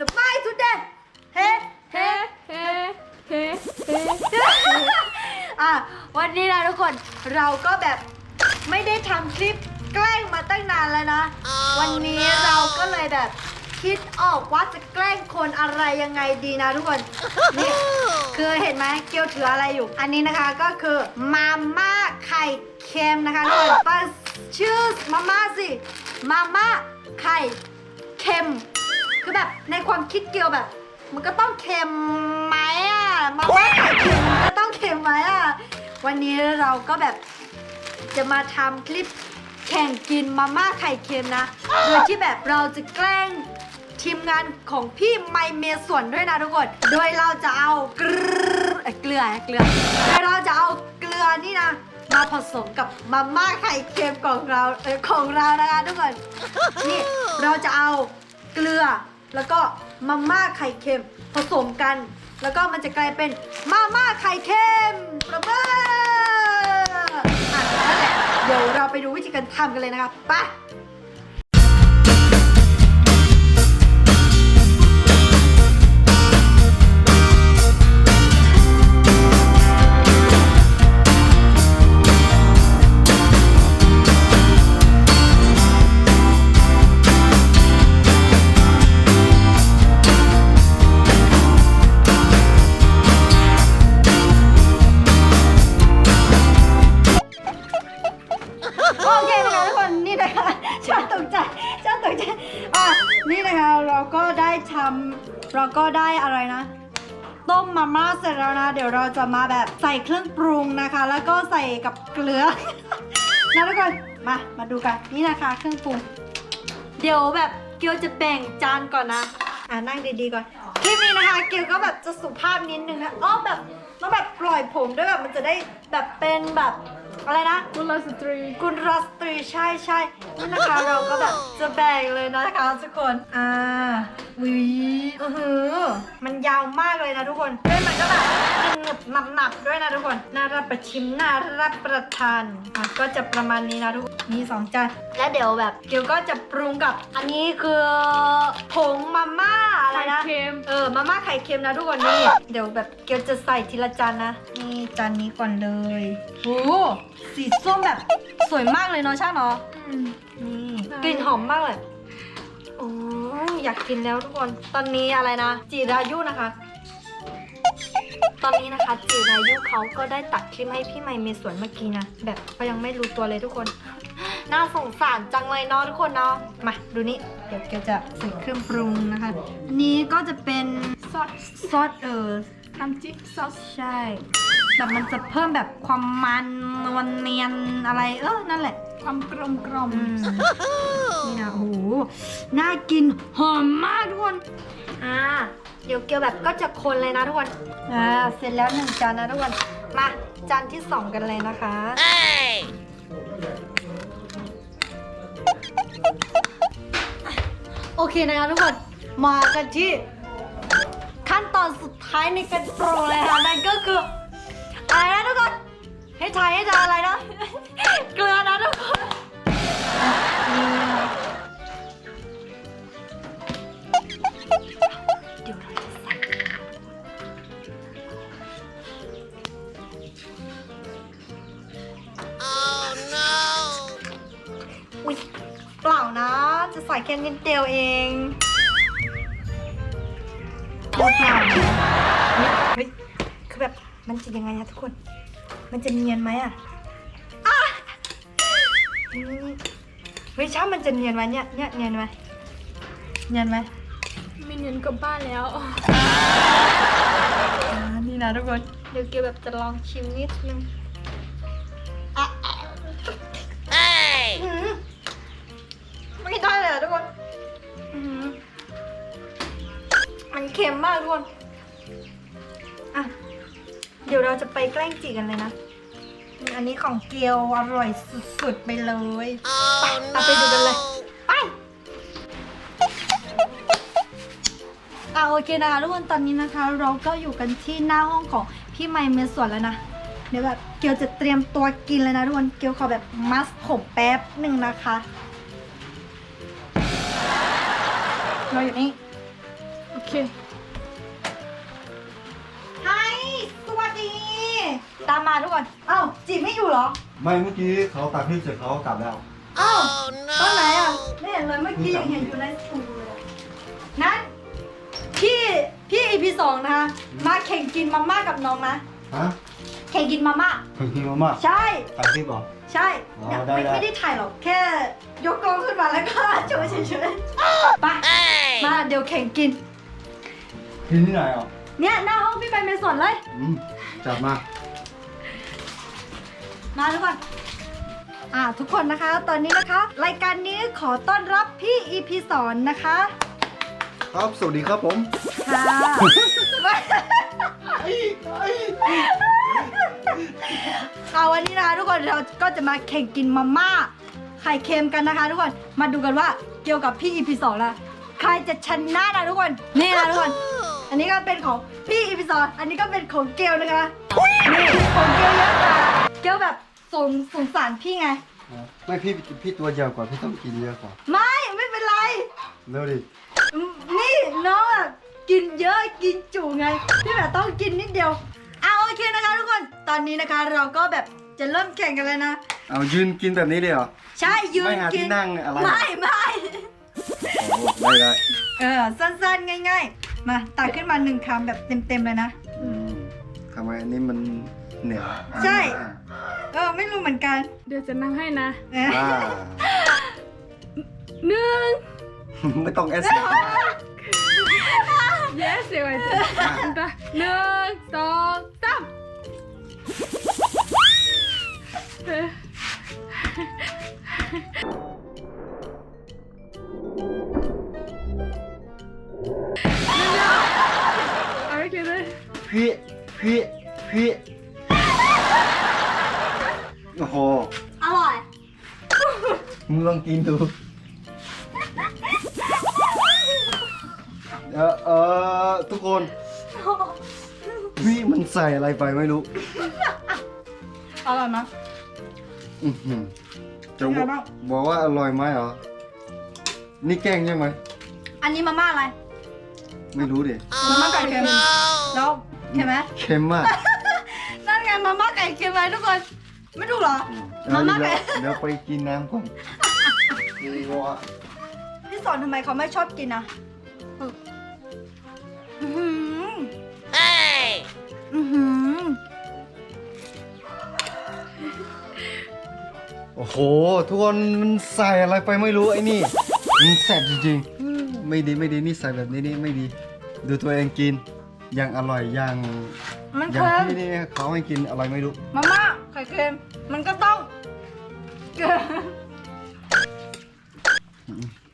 สบายทุเดย์เฮ้เฮ้เฮ้เฮ้เฮ้เฮ้อะวันนี้นะทุกคนเราก็แบบไม่ได้ทำคลิปแกล้งมาตั้งนานแล้วนะ วันนี้เราก็เลยแบบคิดออกว่าจะแกล้งคนอะไรยังไงดีนะทุกคนนี่คือเห็นไหมเกียวถืออะไรอยู่ อันนี้นะคะก็คือมาม่าไข่เค็มนะคะทุกคนตั้งชื่อมาม่าสิมาม่าไข่เค็ม คือแบบในความคิดเกียวแบบ มันก็ต้องเค็มไหมอะมาม่าไข่เค็มมันก็ต้องเค็มไหมอะวันนี้เราก็แบบจะมาทำคลิปแข่งกินมาม่าไข่เค็มนะ โดยที่แบบเราจะแกล้งทีมงานของพี่ไมเมส่วนด้วยนะทุกคน โดยเราจะเอาเกลือเอ้ยเกลือเกลือโดยเราจะเอาเกลือนี่นะ มาผสมกับมาม่าไข่เค็มของเราเออของเรานะคะทุกคน นี่เราจะเอาเกลือ แล้วก็มาม่าไข่เค็มผสมกัน แล้วก็มันจะกลายเป็นมาม่าไข่เค็มประเบิดอะนั่นแหละเดี๋ยวเราไปดูวิธีการทำกันเลยนะคะไป มมาม่าเสร็จแล้วนะ เดี๋ยวเราจะมาแบบใส่เครื่องปรุงนะคะ แล้วก็ใส่กับเกลือ นะทุกคนมา มาดูกันนี่นะคะ เครื่องปรุง เดี๋ยวแบบเกียวจะแบ่งจานก่อนนะ อ่านั่งดีๆก่อนคลิปนี้นะคะ เกียวก็แบบจะสุภาพนิดนึงนะ อ้อแบบต้องแบบปล่อยผมด้วยแบบมันจะได้แบบเป็นแบบ อะไรนะ กุลสตรีกุลรัสตรีใช่ใช่นี่นะคะ เราก็แบบจะแบ่งเลยนะคะทุกคน อ่าวิอือหือมันยาวมากเลยนะทุกคนด้วยมันก็แบบหนึบหนับหนับๆด้วยนะทุกคน น่ารับประชิมน่ารับประทานอะก็จะประมาณนี้นะทุกคนมีสองจานและเดี๋ยวแบบเกียวก็จะปรุงกับ อันนี้คือผงมาม่าอะไรไข่นะเค็ม เออ มาม่าไข่เค็มนะทุกคนนี่ เดี๋ยวแบบเกียวจะใส่ทีละจานนะ นี่จานนี้ก่อนเลยโอ้สีส้มแบบสวยมากเลยเนาะช่างเนาะอืมนี่ใช่กลิ่นหอมมากเลยโอ้ยอยากกินแล้วทุกคน ตอนนี้อะไรนะ จีรายุนะคะ ตอนนี้นะคะจีรายุเขาก็ได้ตัดคลิปให้พี่ไมเมสวนเมื่อกี้นะ แบบเขายังไม่รู้ตัวเลยทุกคน น่าสงสารจังเลยเนาะทุกคนเนาะ มาดูนี่ เดี๋ยวเกียวจะใส่เครื่องปรุงนะคะ อันนี้ก็จะเป็นซอส ซอสเออน้ำจิ้มซอส ใช่ แบบมันจะเพิ่มแบบความมันนวลเนียนอะไรเออนั่นแหละ ความกลมกลมอืมนี่นะโอ้โหน่ากินหอมมากทุกคนอ่าเดี๋ยวเกียวแบบก็จะคนเลยนะทุกคนอ่าเสร็จแล้วหนึ่งจานนะทุกคนมาจานที่สองกันเลยนะคะโอเคนะคะทุกคนมากันที่ขั้นตอนสุดท้ายในการปรุงเลยค่ะนั่นก็คือ ให้ทายให้ทายอะไรนะ เกลือนะทุกคนอะนี่นะคะเดี๋ยวเราจะใส่อุ๊ยเปล่านะ จะใส่แค่นิดเดียวเองเปล่าเฮ้ยคือแบบมันจะยังไงอะทุกคน มันจะเนียนไหมอะอะอืมเฮ้ยช่างมันจะเนียนไหมเนี่ยเนี่ยเนียนไหมเนียนไหมไม่เนียนกลับบ้านแล้วอ่านี่นะทุกคน เดี๋ยวเกียวแบบจะลองชิมนิดนึงอะอื้อหือไม่ได้เลยอะทุกคน อื้อหือมันเค็มมากทุกคนอะ เดี๋ยวเราจะไปแกล้งจีกันเลยนะ อันนี้ของเกียวอร่อยสุดๆไปเลยไปเอาไปดูกันเลย ไปอ่าโอเคนะคะทุกคนตอนนี้นะคะ เราก็อยู่กันที่หน้าห้องของพี่ไมเมสวนแล้วนะ เดี๋ยวแบบเกียวจะเตรียมตัวกินเลยนะทุกคนเกียวขอแบบมัสผมแป๊บหนึ่งนะคะเราอยู่นี่เค ตามมาทุกคนเอ้าจีบไม่อยู่เหรอไม่เมื่อกี้เขาตัดคลิปเสร็จเขากลับแล้ว เอ้าตอนไหนอะไม่เห็นเลยเมื่อกี้ยังเห็นอยู่ในสตูเลยอะนั้นพี่พี่ EP สองนะคะมาแข่งกินมาม่ากับน้องนะฮะแข่งกินมาม่าเพิ่งกินมาม่าใช่ ตัดคลิปเหรอ ใช่อ๋อเนี่ยได้ไม่ได้ ไม่ได้ถ่ายหรอกแค่ยกกล้องขึ้นมาแล้วก็โชว์เฉยๆไปมาเดี๋ยวแข่งกิน กินที่ไหนอะเนี่ยหน้าห้องพี่ไปเมสวนเลย อืมจับมา มาทุกคน อ่าทุกคนนะคะ ตอนนี้นะคะ รายการนี้ขอต้อนรับพี่ EP สอนนะคะครับสวัสดีครับผมค่ะเอาวันนี้นะคะทุกคนเราก็จะมาแข่งกินมาม่าไข่เค็มกันนะคะ ทุกคนมาดูกันว่าเกี่ยวกับพี่ EP สองละใครจะชนะนะทุกคนนี่นะทุกคน อันนี้ก็เป็นของพี่ EP สองอันนี้ก็เป็นของเกลนะคะนี่ของเกลเยอะกว่าเกลแบบ สงสงสารพี่ไง ไม่พี่พี่ตัวเยอะกว่าพี่ต้องกินเยอะกว่าไม่ไม่เป็นไรเร็วดิอืมนี่น้องอะกินเยอะกินจุไง พี่แบบต้องกินนิดเดียวเอาโอเคนะคะทุกคนตอนนี้นะคะเราก็แบบจะเริ่มแข่งกันแล้วนะ เอายืนกินแบบนี้เลยเหรอ ใช่ยืนไม่หาที่กินนั่งอะไร ไม่ไม่โอ้ได้ได้เออสั้นๆง่าย ๆ มาตักขึ้นมาหนึ่งคำแบบเต็มๆเลยนะ อืมทำไมอันนี้มันเหนียวใช่เอ อไม่รู้เหมือนกันเดี๋ยวจะนั่งให้นะเอออ่าหนึ่ง ไม่ต้องเอส yes เดี๋ยวไว้จะหนึ่งสองสามเออเอาไปกินเลย พี่พี่พี่ กินดูเออเออทุกคนพี่มันใส่อะไรไปไม่รู้อร่อยมั้ยอื้อหือจะบเป็นอกไงบ้าง บอกว่าอร่อยไหมเหรอ นี่แกล้งใช่ไหม อันนี้มาม่าอะไร ไม่รู้ดิมาม่าไก่เค็มแล้วเห็นไหมเค็มมากนั่นไงมาม่าไก่เค็มไหมทุกคน ไม่ถูกเหรอเออมาม่าเดี๋ยวไก่เดี๋ยวไปกินน้ำก่อน นี่ว่าพี่สอนทำไมเขาไม่ชอบกินอะอื้อหืออื้อหือโอ้โห ทุกคนมันใส่อะไรไปไม่รู้ไอ้นี่ มันแสบจริงๆไม่ดีไม่ดีนี่ใส่แบบนี้นี่ไม่ดี ดูตัวเองกินยังอร่อยยังมันอย่างเค็มพี่นี่เขาให้กินอะไรไม่รู้ มาม่าไข่เค็มมันก็ต้อง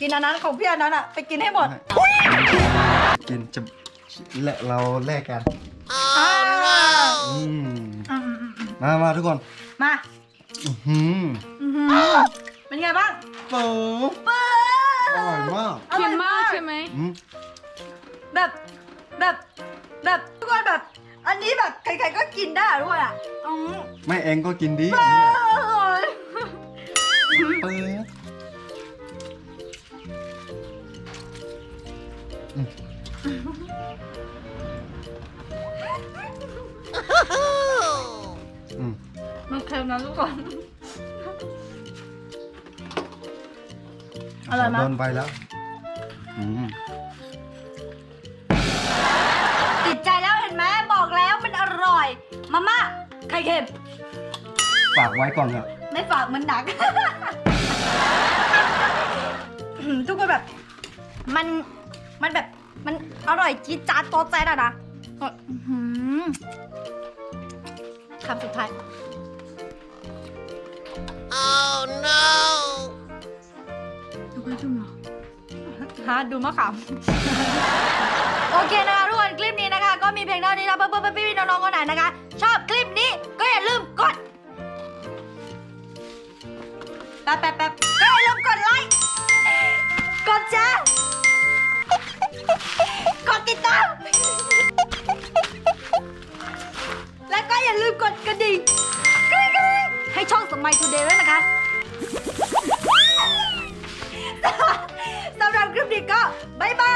กินอันนั้นของพี่อันนั้นอะไปกินให้หมดกินจะและเราแลกกันอ่าอืมอืมอืมอืมอืมมามาทุกคนมาอื้อหืออื้อหือเป็นไงบ้างเปิบเปิ้อร่อยมากเค็มมากใช่ไหมอืมแบบแบบแบบทุกคนแบบ อันนี้แบบใครๆก็กินได้อะทุกคนอะอืมไม่เองก็กินดีอร่อยเปิด นเค็มนะทุกคน อร่อยมากโดนไปแล้วอืมติดใจแล้วเห็นไหมบอกแล้วมันอร่อย มาม่าไข่เค็ม ฝากไว้ก่อนเถอะไม่ฝากมันหนัก ทุกคนแบบ มันมันแบบมันอร่อยจี๊ดจ๊าดโต๊ะแจ๊ดอะนะก็อื้อหือคำสุดท้าย ดูไปจุ่มเหรอฮะดูมะขาม โอเคนะคะทุกคนคลิปนี้นะคะ ก็มีเพียงเท่านี้นะเพื่อนๆพี่ๆน้องๆคนไหนนะคะ ชอบคลิปนี้ก็อย่าลืมกดแป๊บแป๊บแป๊บก็อย่าลืมกดไลค์กดแชร์กดติดตาม และก็อย่าลืมกดกระดิ่ง กับ My Today ด้วยนะคะ สำหรับคลิปนี้ก็บ๊ายบาย